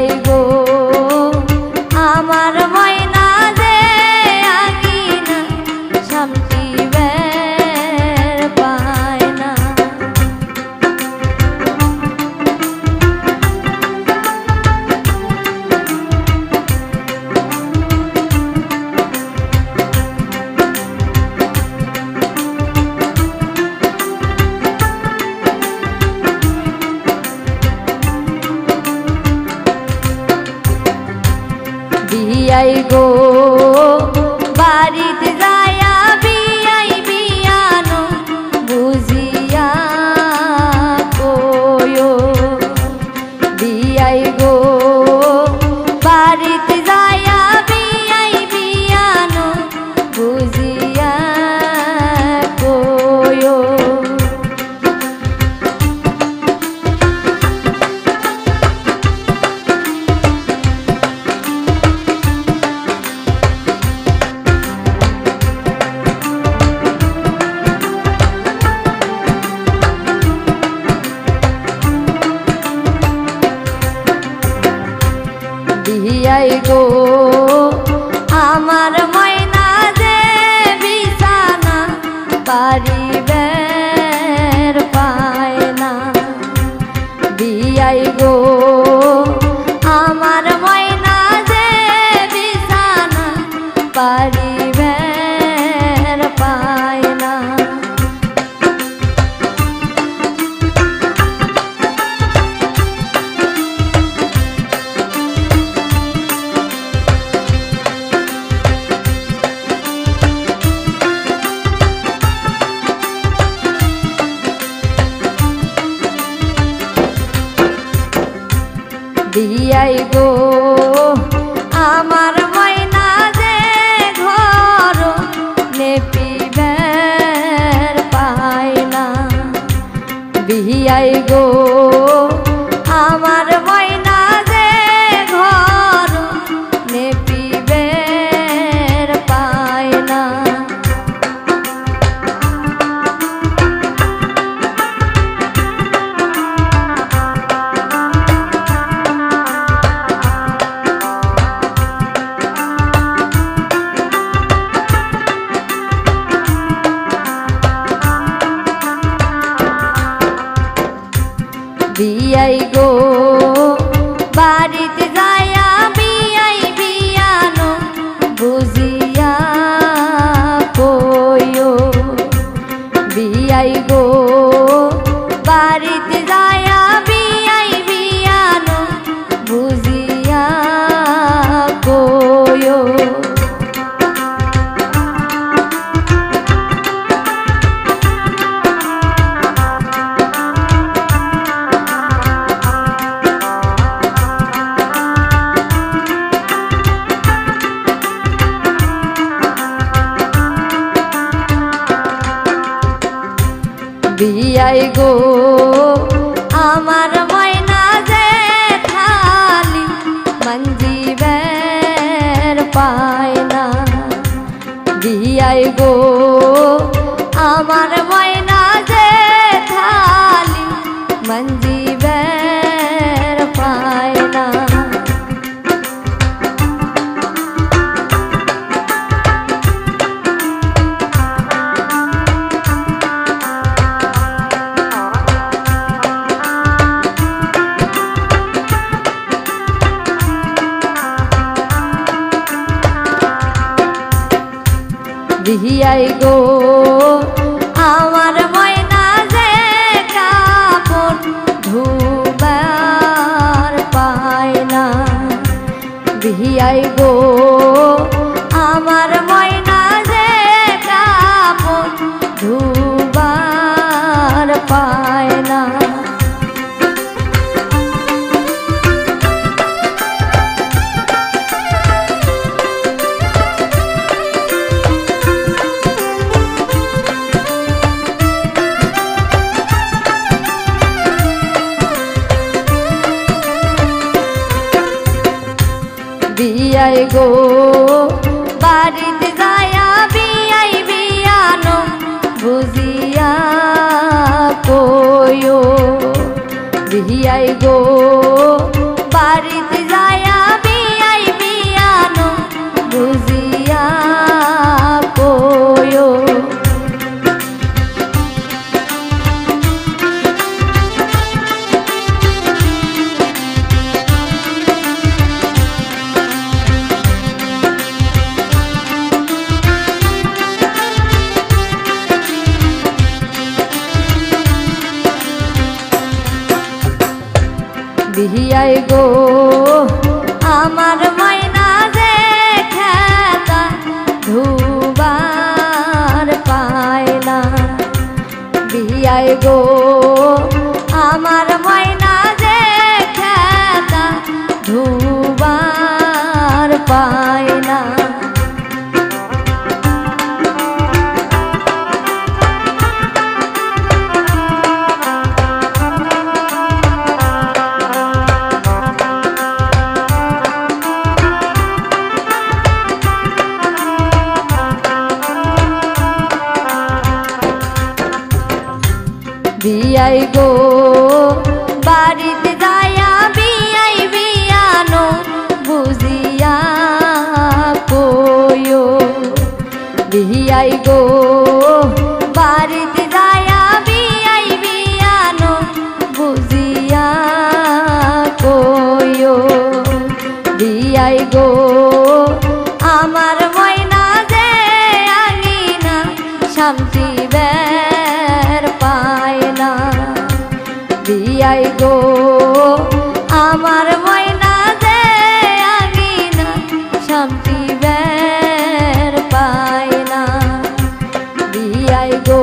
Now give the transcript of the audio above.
বিয়াই বিয়াই গো। বিয়াই গো। আমার ময়না যে ঘর নেপিবের পায় না আই গো। আমার বিয়াই গো। আমার ময়না যে খালি মঞ্জিবের পায় না বিয়াই গো। আমার বিহিয়াই গো। আমার ময়না যে কাপন ধুবার পায় না। দিহিয়াই গো আমার ময়না বিয়াই গো। বাড়িতে যায়া বিয়াই বিয়ানো বুঝিয়া কইও। বিয়াই গো বাড়িতে বিয়াই গো আমার বিয়াই গো। বাড়িতে যায়া বিয়াই বিয়ানো বুঝিয়া কয়ো বিয়াই গো। গো আমার ময়না যে আঙিনা শান্তি বের পায় না। দিয়াই গো